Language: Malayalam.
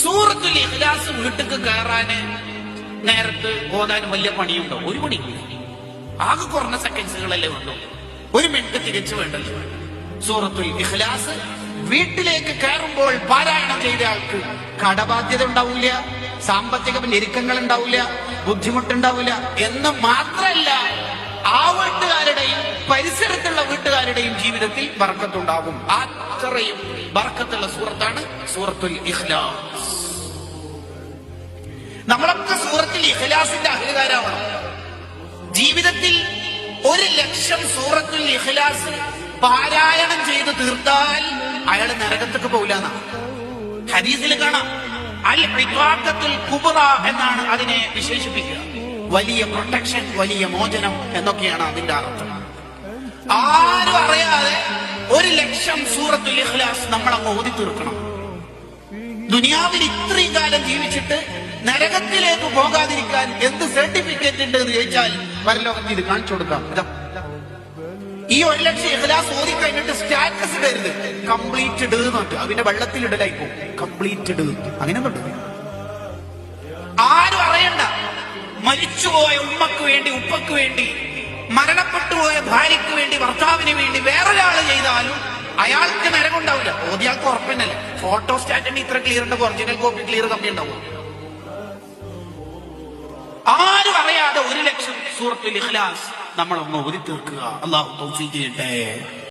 സൂറത്തുൽ ഇഖ്ലാസ് വീട്ടിക്ക് കയറാന് നേരത്ത് ഓതാൻ വലിയ പണിയുണ്ടോ? ഒരു പണിയില്ല. ആകെ കുറഞ്ഞ സെക്കൻഡ്സുകളല്ലേ ഉണ്ടോ ഒരു മിനിറ്റ് തികച്ചു വേണ്ടല്ലോ. സൂറത്തുൽ ഇഖ്ലാസ് വീട്ടിലേക്ക് കയറുമ്പോൾ പാരായണം ചെയ്ത ആൾക്ക് കടബാധ്യത ഉണ്ടാവില്ല സാമ്പത്തിക ഞെരുക്കങ്ങൾ ഉണ്ടാവില്ല ബുദ്ധിമുട്ടുണ്ടാവില്ല എന്ന് മാത്രല്ല ആ വീട്ടുകാരുടെയും പരിസരത്തുള്ള വീട്ടുകാരുടെയും ജീവിതത്തിൽ ബർക്കത്തുണ്ടാകും. അത്രയും ബർക്കത്തുള്ള സൂറത്താണ് സൂറത്തുൽ ഇഖ്ലാസ്. നമ്മളൊക്കെ സൂറത്തിൽ ഇഖ്ലാസിന്റെ അഹങ്കാരാവണം ജീവിതത്തിൽ ഒരു ലക്ഷം സൂറത്തുൽ ഇഖ്ലാസ് പാരായണം ചെയ്ത് തീർത്താൽ അയാൾ നരകത്തേക്ക് പോകില്ല ഹദീസിൽ കാണാം അൽ ഇഖാഖത്തുൽ കുബ്ര എന്നാണ് അതിനെ വിശേഷിപ്പിക്കുക. വലിയ പ്രൊട്ടക്ഷൻ വലിയ മോചനം എന്നൊക്കെയാണ് അതിന്റെ അർത്ഥം. അറിയാതെ ലക്ഷം സൂറത്തുൽ ഇഖ്ലാസ് നമ്മൾ അങ്ങ് ഓതി തീർക്കണം. ദുനിയാവിൽ ഇത്രയും കാലം ജീവിച്ചിട്ട് നരകത്തിലേക്ക് പോകാതിരിക്കാൻ എന്ത് സർട്ടിഫിക്കറ്റ് ഉണ്ട് എന്ന് ചോദിച്ചാൽ പരലോകത്ത് ഇത് കാണിച്ചു കൊടുക്കാം. ഈ ഒരു ലക്ഷം ഇഖ്ലാസ് ഓതി കഴിഞ്ഞിട്ട് സ്റ്റാറ്റസ് ഇടരുത് കംപ്ലീറ്റഡ് എന്നുണ്ട് അതിന്റെ വെള്ളത്തിൽ ഇടലായി പോകും. കംപ്ലീറ്റഡ് അങ്ങനെ ആരും അറിയണ്ട. മരിച്ചുപോയ ഉമ്മക്ക് വേണ്ടി ഉപ്പക്ക് വേണ്ടി മരണപ്പെട്ടുപോയ ഭാര്യയ്ക്ക് വേണ്ടി ഭർത്താവിന് വേണ്ടി വേറൊരാൾ ചെയ്താലും അയാൾക്ക് നരകമുണ്ടാവില്ല ഓതിയാൾക്ക് ഉറപ്പന്നല്ലേ ഫോട്ടോ സ്റ്റാറ്റിന് ഇത്ര ക്ലിയർ ഉണ്ടാവും ഒറിജിനൽ കോപ്പി ക്ലിയർ കമ്മി ഉണ്ടാവും. ആരും അറിയാതെ ഒരു ലക്ഷം സൂറത്തുൽ ഇഖ്ലാസ് നമ്മളൊന്ന് ഓതി തീർക്കുക അള്ളാഹു തൗഫീഖ് ചെയ്യട്ടെ.